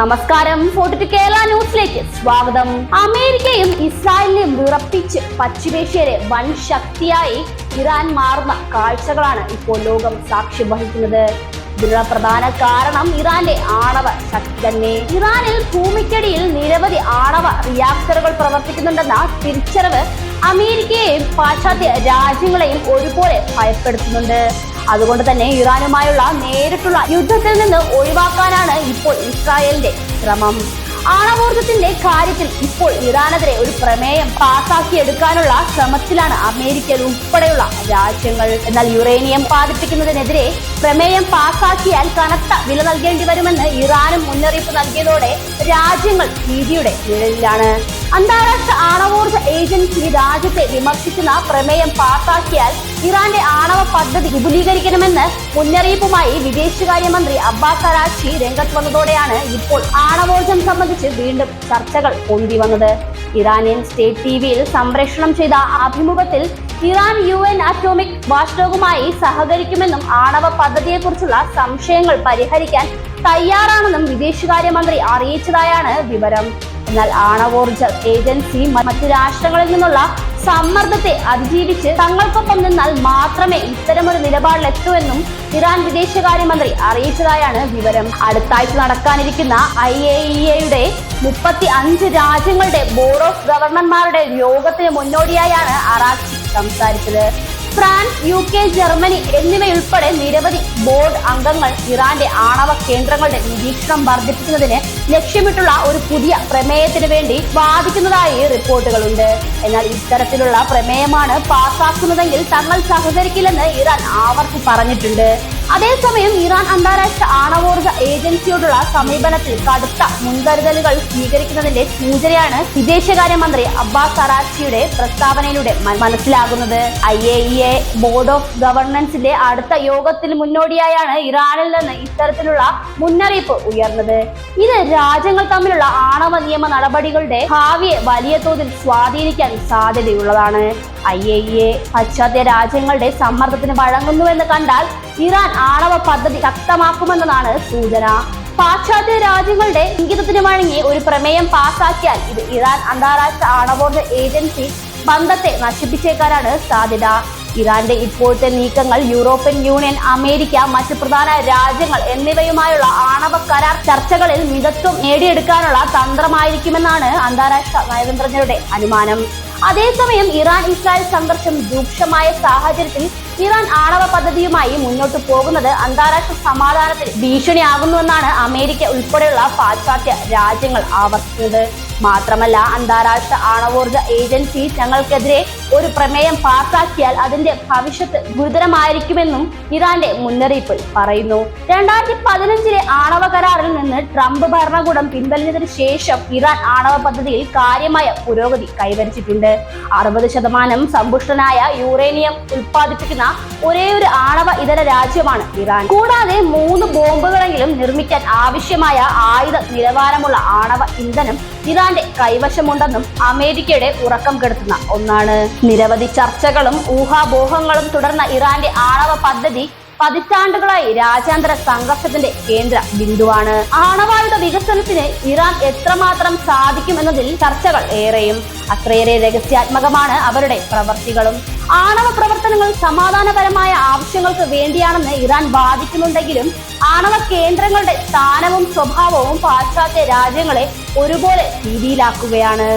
നമസ്കാരം. കേരള ന്യൂസിലേക്ക് സ്വാഗതം. അമേരിക്കയും ഇസ്രായേലിനെയും വിറപ്പിച്ച് പശ്ചിമേഷ്യയിലെ വൻ ശക്തിയായി ഇറാൻ മാറുന്ന കാഴ്ചകളാണ് ഇപ്പോൾ ലോകം സാക്ഷ്യം വഹിക്കുന്നത്. ഇതിനുള്ള പ്രധാന കാരണം ഇറാന്റെ ആണവ ശക്തി തന്നെ. ഇറാനിൽ ഭൂമിക്കടിയിൽ നിരവധി ആണവ റിയാക്ടറുകൾ പ്രവർത്തിക്കുന്നുണ്ടെന്ന തിരിച്ചറിവ് അമേരിക്കയെയും പാശ്ചാത്യ രാജ്യങ്ങളെയും ഒരുപോലെ ഭയപ്പെടുത്തുന്നുണ്ട്. അതുകൊണ്ട് തന്നെ ഇറാനുമായുള്ള നേരിട്ടുള്ള യുദ്ധത്തിൽ നിന്ന് ഒഴിവാക്കാനാണ് ഇപ്പോൾ ഇസ്രായേലിന്റെ ശ്രമം. ആണവോർജത്തിന്റെ കാര്യത്തിൽ ഇപ്പോൾ ഇറാനെതിരെ ഒരു പ്രമേയം പാസാക്കിയെടുക്കാനുള്ള ശ്രമത്തിലാണ് അമേരിക്ക ഉൾപ്പെടെയുള്ള രാജ്യങ്ങൾ. എന്നാൽ യുറേനിയം ഉത്പാദിപ്പിക്കുന്നതിനെതിരെ പ്രമേയം പാസാക്കിയാൽ കനത്ത വില നൽകേണ്ടി വരുമെന്ന് ഇറാനും മുന്നറിയിപ്പ് നൽകിയതോടെ രാജ്യങ്ങൾ ഭീതിയുടെ നിഴലിലാണ്. അന്താരാഷ്ട്ര ആണവോർജ ഏജൻസി രാജ്യത്തെ വിമർശിക്കുന്ന പ്രമേയം പാസാക്കിയാൽ ഇറാന്റെ ആണവ പദ്ധതി വിപുലീകരിക്കണമെന്ന് മുന്നറിയിപ്പുമായി വിദേശകാര്യമന്ത്രി അബ്ബാസ് അറാച്ചി രംഗത്ത് വന്നതോടെയാണ് ഇപ്പോൾ ആണവോർജം സംബന്ധിച്ച് വീണ്ടും ചർച്ചകൾ പൊന്തി വന്നത്. ഇറാനിയൻ സ്റ്റേറ്റ് ടി വിയിൽ സംപ്രേഷണം ചെയ്ത അഭിമുഖത്തിൽ ഇറാൻ യു എൻ അറ്റോമിക് വാഷ്ഡോഗുമായി സഹകരിക്കുമെന്നും ആണവ പദ്ധതിയെക്കുറിച്ചുള്ള സംശയങ്ങൾ പരിഹരിക്കാൻ തയ്യാറാണെന്നും വിദേശകാര്യമന്ത്രി അറിയിച്ചതായാണ് വിവരം. എന്നാൽ ആണവോർജ ഏജൻസി മറ്റു രാഷ്ട്രങ്ങളിൽ നിന്നുള്ള സമ്മർദ്ദത്തെ അതിജീവിച്ച് തങ്ങൾക്കൊപ്പം നിന്നാൽ മാത്രമേ ഇത്തരമൊരു നിലപാടിലെത്തൂ എന്നും ഇറാൻ വിദേശകാര്യമന്ത്രി അറിയിച്ചതായാണ് വിവരം. അടുത്ത ആഴ്ച നടക്കാനിരിക്കുന്ന ഐ എ ഇ എയുടെ മുപ്പത്തി അഞ്ച് രാജ്യങ്ങളുടെ ബോർഡ് ഓഫ് ഗവർണർമാരുടെ യോഗത്തിന് മുന്നോടിയായാണ് അറാച്ചി സംസാരിച്ചത്. ഫ്രാൻസ് യു കെ ജർമ്മനി എന്നിവയുൾപ്പെടെ നിരവധി ബോർഡ് അംഗങ്ങൾ ഇറാന്റെ ആണവ കേന്ദ്രങ്ങളുടെ നിരീക്ഷണം വർദ്ധിപ്പിക്കുന്നതിന് ലക്ഷ്യമിട്ടുള്ള ഒരു പുതിയ പ്രമേയത്തിന് വേണ്ടി വാദിക്കുന്നതായി റിപ്പോർട്ടുകളുണ്ട്. എന്നാൽ ഇത്തരത്തിലുള്ള പ്രമേയമാണ് പാസാക്കുന്നതെങ്കിൽ തങ്ങൾ സഹകരിക്കില്ലെന്ന് ഇറാൻ ആവർത്തി പറഞ്ഞിട്ടുണ്ട്. അതേസമയം ഇറാൻ അന്താരാഷ്ട്ര ആണവോർജ ഏജൻസിയോടുള്ള സമീപനത്തിൽ കടുത്ത മുൻകരുതലുകൾ സ്വീകരിക്കുന്നതിന്റെ സൂചനയാണ് വിദേശകാര്യമന്ത്രി അബ്ബാസ് അറാച്ചിയുടെ പ്രസ്താവനയിലൂടെ മനസ്സിലാകുന്നത്. I A E A board of ഗവർണൻസിന്റെ അടുത്ത യോഗത്തിന് മുന്നോടിയായാണ് ഇറാനിൽ നിന്ന് ഇത്തരത്തിലുള്ള മുന്നറിയിപ്പ് ഉയർന്നത്. ഇത് രാജ്യങ്ങൾ തമ്മിലുള്ള ആണവ നിയമ നടപടികളുടെ ഭാവിയെ വലിയ തോതിൽ സ്വാധീനിക്കാൻ സാധ്യതയുള്ളതാണ്. ഐ എ ഇ എ പാശ്ചാത്യ രാജ്യങ്ങളുടെ സമ്മർദ്ദത്തിന് വഴങ്ങുന്നുവെന്ന് കണ്ടാൽ ഇറാൻ ആണവ പദ്ധതി ശക്തമാക്കുമെന്നതാണ് സൂചന. പാശ്ചാത്യ രാജ്യങ്ങളുടെ ഇംഗിതത്തിന് വഴങ്ങി ഒരു പ്രമേയം പാസാക്കിയാൽ ഇത് ഇറാൻ അന്താരാഷ്ട്ര ആണവോർജ ഏജൻസി ബന്ധത്തെ നശിപ്പിച്ചേക്കാനാണ് സാധ്യത. ഇറാന്റെ ഇപ്പോഴത്തെ നീക്കങ്ങൾ യൂറോപ്യൻ യൂണിയൻ അമേരിക്ക മറ്റ് പ്രധാന രാജ്യങ്ങൾ എന്നിവയുമായുള്ള ആണവ കരാർ ചർച്ചകളിൽ മിതത്വം നേടിയെടുക്കാനുള്ള തന്ത്രമായിരിക്കുമെന്നാണ് അന്താരാഷ്ട്ര നയതന്ത്രജ്ഞരുടെ അനുമാനം. അതേസമയം ഇറാൻ ഇസ്രായേൽ സംഘർഷം രൂക്ഷമായ സാഹചര്യത്തിൽ ഇറാൻ ആണവ പദ്ധതിയുമായി മുന്നോട്ട് പോകുന്നത് അന്താരാഷ്ട്ര സമാധാനത്തിന് ഭീഷണിയാകുന്നുവെന്നാണ് അമേരിക്ക ഉൾപ്പെടെയുള്ള പാശ്ചാത്യ രാജ്യങ്ങൾ ആവർത്തിക്കുന്നത്. മാത്രമല്ല അന്താരാഷ്ട്ര ആണവോർജ ഏജൻസി തങ്ങൾക്കെതിരെ ഒരു പ്രമേയം പാസാക്കിയാൽ അതിന്റെ ഭവിഷ്യത്ത് ഗുരുതരമായിരിക്കുമെന്നും ഇറാന്റെ മുന്നറിയിപ്പിൽ പറയുന്നു. രണ്ടായിരത്തി പതിനഞ്ചിലെ ആണവ കരാറിൽ നിന്ന് ട്രംപ് ഭരണകൂടം പിൻവലിഞ്ഞതിനു ശേഷം ഇറാൻ ആണവ പദ്ധതിയിൽ കാര്യമായ പുരോഗതി കൈവരിച്ചിട്ടുണ്ട്. അറുപത് ശതമാനം സമ്പുഷ്ടനായ യുറേനിയം ഉൽപ്പാദിപ്പിക്കുന്ന ഒരേ ഒരു ആണവ ഇതര രാജ്യമാണ് ഇറാൻ. കൂടാതെ മൂന്ന് ബോംബുകളെങ്കിലും നിർമ്മിക്കാൻ ആവശ്യമായ ആയുധ നിലവാരമുള്ള ആണവ ഇന്ധനം ഇറാന്റെ കൈവശമുണ്ടെന്നും അമേരിക്കയുടെ ഉറക്കം കെടുത്തുന്ന ഒന്നാണ്. നിരവധി ചർച്ചകളും ഊഹാപോഹങ്ങളും തുടർന്ന ഇറാന്റെ ആണവ പദ്ധതി പതിറ്റാണ്ടുകളായി രാജ്യാന്തര സംഘർഷത്തിന്റെ കേന്ദ്ര ബിന്ദുവാണ്. ആണവായുധ വികസനത്തിന് ഇറാൻ എത്രമാത്രം സാധിക്കും എന്നതിൽ ചർച്ചകൾ ഏറെയും. അത്രയേറെ രഹസ്യാത്മകമാണ് അവരുടെ പ്രവർത്തികളും. ആണവ പ്രവർത്തനങ്ങൾ സമാധാനപരമായ ആവശ്യങ്ങൾക്ക് വേണ്ടിയാണെന്ന് ഇറാൻ വാദിക്കുന്നുണ്ടെങ്കിലും ആണവ കേന്ദ്രങ്ങളുടെ സ്ഥാനവും സ്വഭാവവും പാശ്ചാത്യ രാജ്യങ്ങളെ ഒരുപോലെ ഭീതിയിലാക്കുകയാണ്.